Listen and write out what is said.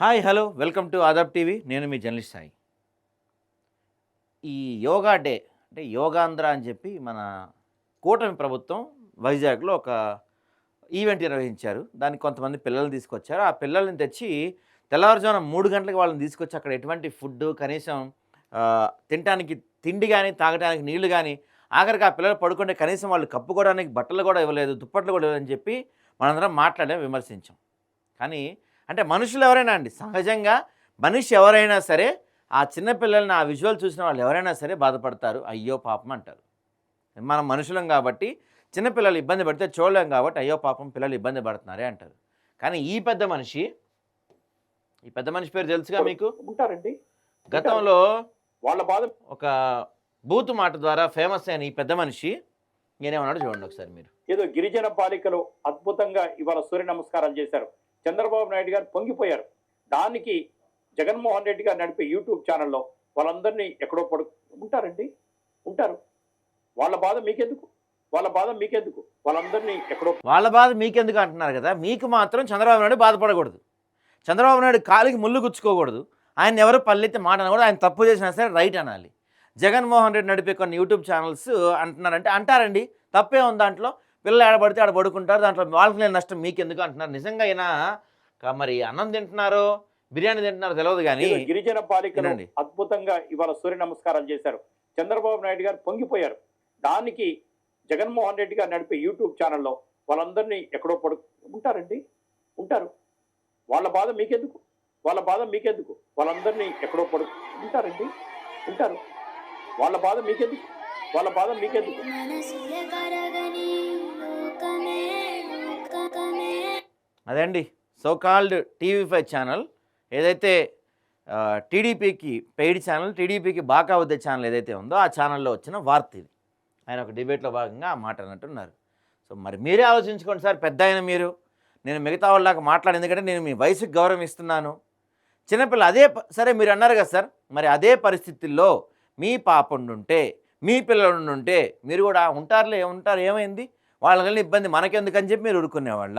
Hi hello welcome to Aadab TV. నేను మీ journalist Sai. ఈ యోగా డే అంటే యోగాంధ్ర అని చెప్పి మన కూటమి ప్రభుత్వం వైజాగ్లో ఒక ఈవెంట్ నిర్వహించారు. దానికి కొంతమంది పిల్లల్ని తీసుకొచ్చారు. ఆ పిల్లల్ని తెచ్చి తెల్లవారుజామున మూడు గంటలకు వాళ్ళని తీసుకొచ్చి అక్కడ ఎటువంటి ఫుడ్ కనీసం తినటానికి తినడానికి తిండి కానీ తాగడానికి నీళ్ళు కానీ ఆఖరికి ఆ పిల్లలు పడుకుంటే కనీసం వాళ్ళు కప్పుకోవడానికి బట్టలు కూడా ఇవ్వలేదు దుప్పట్లు కూడా ఇవ్వలేదని చెప్పి మనందరం మాట్లాడాం విమర్శించాం. కానీ అంటే మనుషులు ఎవరైనా అండి సహజంగా మనిషి ఎవరైనా సరే ఆ చిన్న పిల్లల్ని ఆ విజువల్ చూసిన వాళ్ళు ఎవరైనా సరే బాధపడతారు. అయ్యో పాపం అంటారు. మనం మనుషులం కాబట్టి చిన్నపిల్లలు ఇబ్బంది పడితే చూడలేం కాబట్టి అయ్యో పాపం పిల్లలు ఇబ్బంది పడుతున్నారే అంటారు. కానీ ఈ పెద్ద మనిషి ఈ పెద్ద మనిషి పేరు తెలుసుగా మీకు? ఉంటారండి. గతంలో వాళ్ళ బాధ ఒక బూతు మాట ద్వారా ఫేమస్ అయిన ఈ పెద్ద మనిషి నేనేమన్నాడు చూడండి ఒకసారి మీరు. ఏదో గిరిజన బాలికలు అద్భుతంగా ఇవాళ సూర్య నమస్కారాలు చేశారు. చంద్రబాబు నాయుడు గారు పొంగిపోయారు. దానికి జగన్మోహన్ రెడ్డి గారు నడిపే యూట్యూబ్ ఛానల్లో వాళ్ళందరినీ ఎక్కడో పడు ఉంటారండి. ఉంటారు. వాళ్ళ బాధ మీకెందుకు? వాళ్ళ బాధ మీకెందుకు? వాళ్ళందరినీ ఎక్కడో వాళ్ళ బాధ మీకెందుకు అంటున్నారు కదా? మీకు మాత్రం చంద్రబాబు నాయుడు బాధపడకూడదు. చంద్రబాబు నాయుడు కాలికి ముళ్ళు గుచ్చుకోకూడదు. ఆయన ఎవరు పల్లెత్తి మాట అనకూడదు. ఆయన తప్పు చేసినా సరే రైట్ అనాలి. జగన్మోహన్ రెడ్డి నడిపే కొన్ని యూట్యూబ్ ఛానల్స్ అంటున్నారంటే అంటారండి. తప్పే ఉంది దాంట్లో. పిల్లలు ఆడబడితే ఆడ పడుకుంటారు దాంట్లో వాళ్ళకి లేని నష్టం మీకెందుకు అంటున్నారు? నిజంగా అయినా మరి అన్నం తింటున్నారో బిర్యానీ తింటున్నారో తెలియదు కానీ గిరిజన వినండి. అద్భుతంగా ఇవాళ సూర్య నమస్కారాలు చేశారు. చంద్రబాబు నాయుడు గారు పొంగిపోయారు. దానికి జగన్మోహన్ రెడ్డి గారు నడిపే యూట్యూబ్ ఛానల్లో వాళ్ళందరినీ ఎక్కడో పడు ఉంటారండి. ఉంటారు. వాళ్ళ బాధ మీకెందుకు? వాళ్ళ బాధ మీకెందుకు? వాళ్ళందరినీ ఎక్కడో పడు ఉంటారండి. ఉంటారు. వాళ్ళ బాధ మీకెందుకు? వాళ్ళ బాధ మీకెందుకు? అదే అండి సోకాల్డ్ టీవీ ఫైవ్ ఛానల్ ఏదైతే టీడీపీకి పెయిడ్ ఛానల్ టీడీపీకి బాకా ఉద్దే ఛానల్ ఏదైతే ఉందో ఆ ఛానల్లో వచ్చిన వార్త ఇది. ఆయన ఒక డిబేట్లో భాగంగా ఆ మాట అన్నట్టున్నారు. సో మరి మీరే ఆలోచించుకోండి సార్ పెద్ద ఆయన మీరు. నేను మిగతా వాళ్ళకి మాట్లాడి ఎందుకంటే నేను మీ వయసుకి గౌరవం ఇస్తున్నాను. చిన్నపిల్ల అదే ప- సరే మీరు అన్నారు కదా సార్ మరి అదే పరిస్థితుల్లో మీ పాప ఉండుంటే మీ పిల్లలు ఉంటే మీరు కూడా ఉంటారులే ఉంటారు ఏమైంది? వాళ్ళ ఇబ్బంది మనకెందుకని చెప్పి మీరు ఊరుకునేవాళ్ళ.